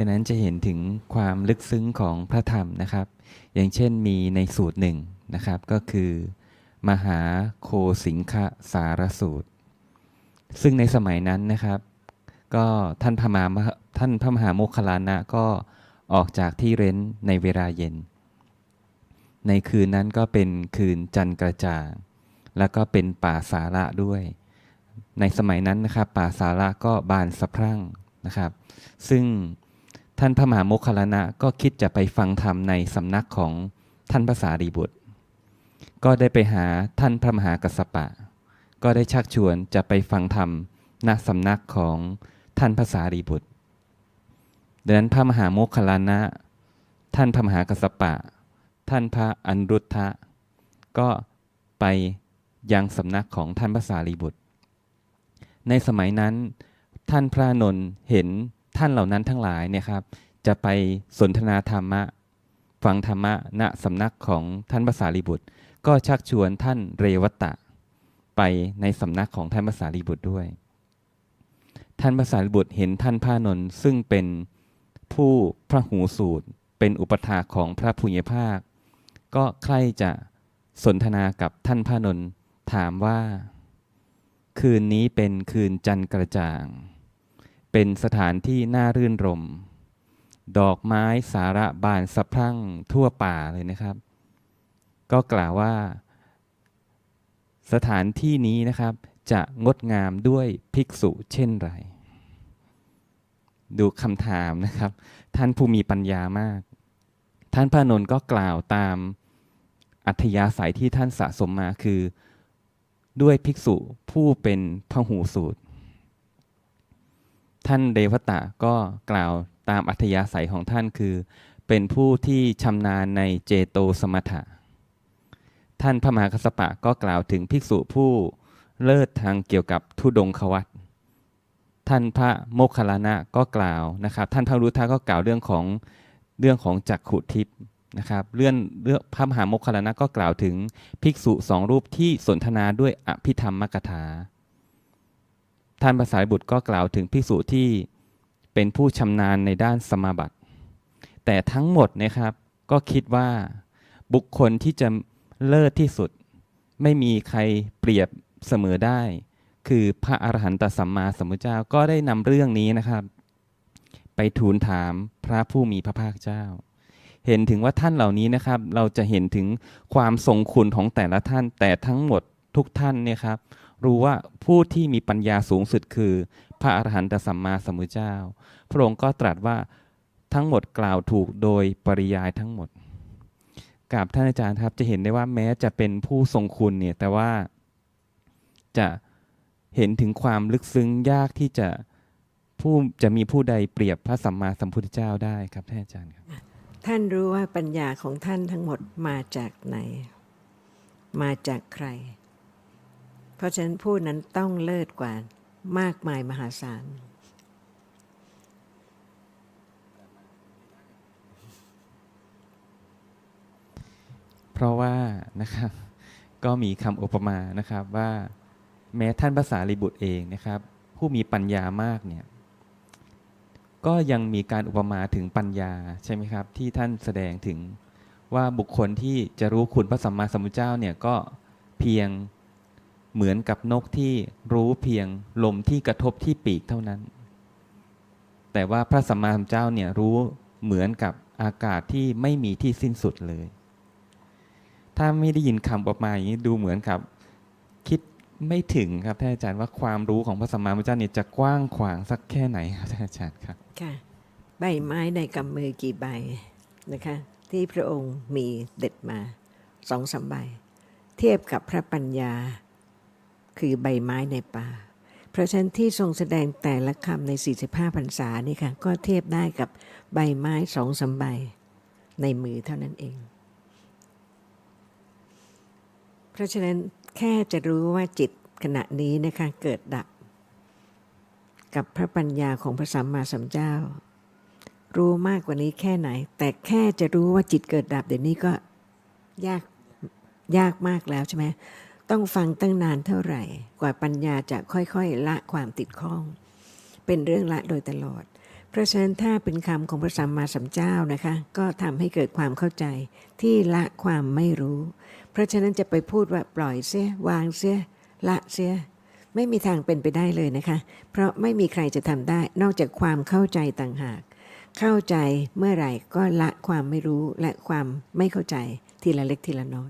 ดังนั้นจะเห็นถึงความลึกซึ้งของพระธรรมนะครับ อย่างเช่นมีในสูตรหนึ่งนะครับ ก็คือ มหาโคสิงคสารสูตร ซึ่งในสมัยนั้นนะครับ ก็ท่านพระมหาท่านพระมหาโมคคลลานะก็ออกจากที่เร้นในเวลาเย็น ในคืนนั้นก็เป็นคืนจันทร์กระจ่าง แล้วก็เป็นป่าสาระด้วย ในสมัยนั้นนะครับ ป่าสาระก็บานสะพรั่งนะครับ ซึ่ง ท่านพระมหาโมคคลลานะก็คิดจะไปฟังธรรมในสำนักของท่านพระสารีบุตร ก็ได้ไปหาท่านพระมหากัสปะ ก็ได้ชักชวนจะไปฟังธรรมณสำนักของท่านพระสารีบุตรดังนั้นพระมหาโมคคลานะ ท่านพระมหากัสปะ ท่านพระอนุรุทธะ ก็ไปยังสำนักของท่านพระสารีบุตร ในสมัยนั้นท่านพระนนท์เห็น ท่านเหล่านั้นทั้งหลายเนี่ยครับ จะไปสนทนาธรรมะ ฟังธรรมะณสำนักของท่านพระสารีบุตร ก็ชักชวนท่านเรวัตตะไปในสำนักของท่านพระสารีบุตรด้วย ท่านพระสารีบุตรเห็นท่านพระนนท์ซึ่งเป็นผู้พระหูสูตร เป็นอุปถาของพระภูมิภาค ก็ใครจะสนทนากับท่านพระนนท์ถามว่า คืนนี้เป็นคืนจันทร์กระจ่าง เป็นสถานที่น่ารื่นรม ดอกไม้สาระบานสะพรั่งทั่วป่าเลยนะครับ ก็กล่าวว่า สถานที่นี้นะครับ จะงดงามด้วยภิกษุเช่นไร ดูคำถามนะครับ ท่านผู้มีปัญญามาก ท่านพระนนท์ก็กล่าวตามอัธยาศัยที่ท่านสะสมมาคือ ด้วยภิกษุผู้เป็นพหูสูตร ท่านเดวตะก็กล่าวตามอัธยาศัยของท่านคือ เป็นผู้ที่ชำนาญในเจโตสมถะ ท่านพระมหากัสปะก็กล่าวถึงภิกษุผู้เลิศทางเกี่ยวกับทุดงควัตท่านพระโมคคัลลานะก็กล่าวนะครับ ท่านพระรุทธะก็กล่าวเรื่องของเรื่องของจักขุทิพย์นะครับเรื่องเรื่องพระมหาโมคคัลลานะก็กล่าวถึงภิกษุสองรูปที่สนทนาด้วยอภิธรรมมกถา ท่านภาษาบุตรก็กล่าวถึงภิกษุที่เป็นผู้ชำนาญในด้านสมาบัติ แต่ทั้งหมดนะครับก็คิดว่าบุคคลที่จะเลิศที่สุด ไม่มีใครเปรียบเสมอได้ คือพระอรหันตสัมมาสัมพุทธเจ้าก็ได้นำเรื่องนี้นะครับ ไปทูลถามพระผู้มีพระภาคเจ้า เห็นถึงว่าท่านเหล่านี้นะครับ เราจะเห็นถึงความทรงคุณของแต่ละท่านแต่ทั้งหมดทุกท่านเนี่ยครับ รู้ว่าผู้ที่มีปัญญาสูงสุดคือ พระอรหันตสัมมาสัมพุทธเจ้า พระองค์ก็ตรัสว่าทั้งหมดกล่าวถูกโดยปริยายทั้งหมดกับท่านอาจารย์ครับจะเห็นได้ว่าแม้จะเป็นผู้ทรงคุณเนี่ยแต่ว่าจะเห็นถึงความลึกซึ้งยากที่จะผู้จะมีผู้ใดเปรียบพระสัมมาสัมพุทธเจ้าได้ครับท่านอาจารย์ครับ ท่านรู้ว่าปัญญาของท่านทั้งหมดมาจากไหน มาจากใคร เพราะฉะนั้นผู้นั้นต้องเลิศกว่ามากมายมหาศาลเพราะว่านะครับก็มีคำอุปมานะครับว่าแม้ท่านภาษาลิบุตรเองนะครับ ผู้มีปัญญามากเนี่ยก็ยังมีการอุปมาถึงปัญญาใช่ไหมครับ ที่ท่านแสดงถึงว่าบุคคลที่จะรู้คุณพระสัมมาสัมพุทธเจ้าเนี่ยก็เพียง เหมือนกับนกที่รู้เพียงลมที่กระทบที่ปีกเท่านั้น แต่ว่าพระสัมมาสัมพุทธเจ้าเนี่ยรู้เหมือนกับอากาศที่ไม่มีที่สิ้นสุดเลย ถ้าไม่ได้ยินคำออกมาอย่างนี้ดูเหมือนกับคิดไม่ถึงครับท่านอาจารย์ว่าความรู้ของพระสัมมาสัมพุทธเจ้าเนี่ยจะกว้างขวางสักแค่ไหนครับท่านอาจารย์ครับค่ะใบไม้ในกำมือกี่ใบนะคะ ที่พระองค์มีเด็ดมาสองสามใบ เทียบกับพระปัญญา คือใบไม้ในป่า เพราะฉะนั้นที่ทรงแสดงแต่ละคำใน 45พรรษานี่ค่ะ ก็เทียบได้กับใบไม้สองสามใบในมือเท่านั้นเอง เพราะฉะนั้นแค่จะรู้ว่าจิตขณะนี้นะคะเกิดดับ กับพระปัญญาของพระสัมมาสัมพุทธเจ้า รู้มากกว่านี้แค่ไหน แต่แค่จะรู้ว่าจิตเกิดดับเดี๋ยวนี้ก็ยากยากมากแล้วใช่ไหม ต้องฟังตั้งนานเท่าไหร่ กว่าปัญญาจะค่อยๆ ละความติดข้อง เป็นเรื่องละโดยตลอด เพราะฉะนั้นถ้าเป็นคำของพระสัมมาสัมพุทธเจ้านะคะ ก็ทำให้เกิดความเข้าใจที่ละความไม่รู้ เพราะฉะนั้นจะไปพูดว่าปล่อยเสียวางเสียละเสียไม่มีทางเป็นไปได้เลยนะคะ เพราะไม่มีใครจะทำได้นอกจากความเข้าใจต่างหาก เข้าใจเมื่อไหร่ก็ละความไม่รู้และความไม่เข้าใจทีละเล็กทีละน้อย